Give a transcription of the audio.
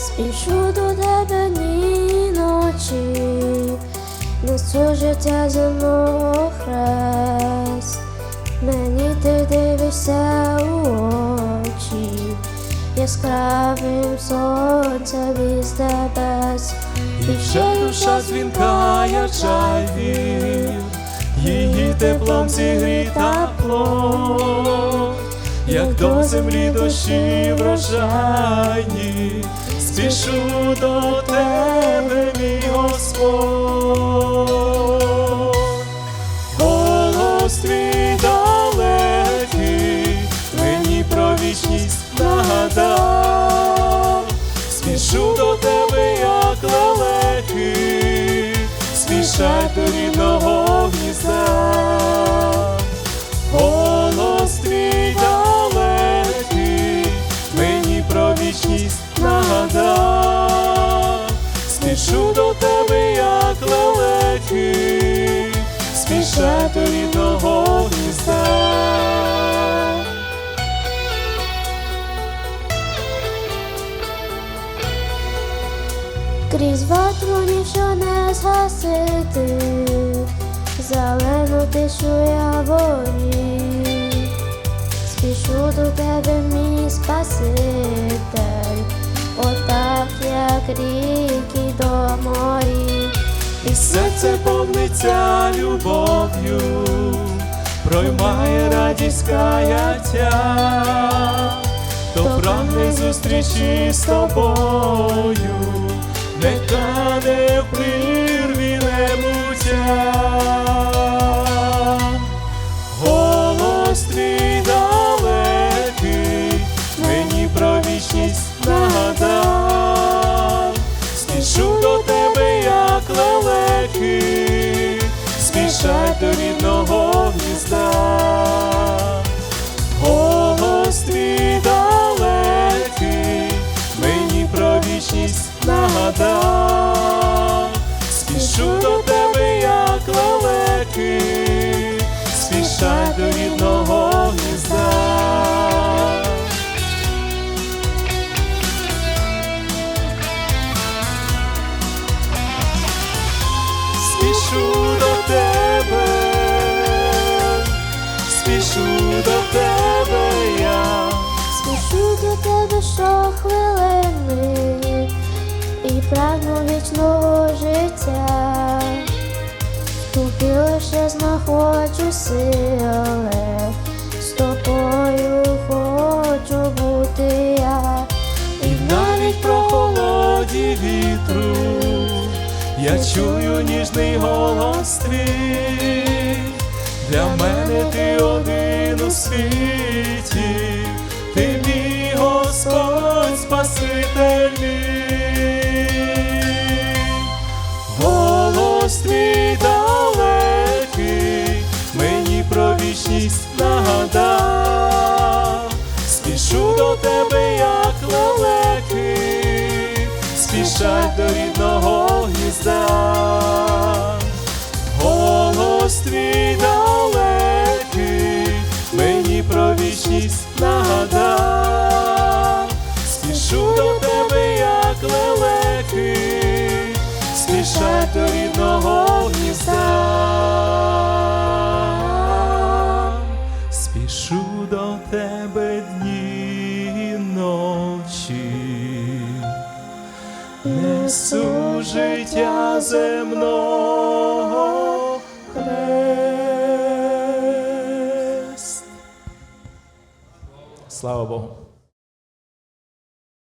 Спішу до тебе ні ночі, несу життя земного хрест. Мені ти дивишся у очі, яскравим сонцем із небес. І ще душа дзвінка, як чайвір, її теплом зігріта плоть, як до землі дощі врожайні, спішу до тебе, мій Господь. Голос твій далекий, мені про вічність нагадав, спішу до тебе, як лелеки, спішать до рідного гнізда. До рідного гнізда. Крізь ватру ніщо не згасити, зелену тишу я ворі, спішу до тебе, мій Спаситель, отак, як ріки до морі. І серце повниться любов'ю, проймає радість каяття, то прагне зустрічі з тобою, не кане спішу до тебе, спішу до тебе я, Спішу до тебе щохвилини і прагну вічного життя. Тобі лише знаходжу сили, я чую ніжний голос твій. Для мене ти один у світі, ти мій Господь Спаситель мій. Голос твій далекий, мені про вічність спішать до рідного гнізда. Голос твій далекий, мені про вічність нагадав, спішу до тебе, як лелеки, спішать до рідного гнізда. Несу життя земного хрест. Слава Богу.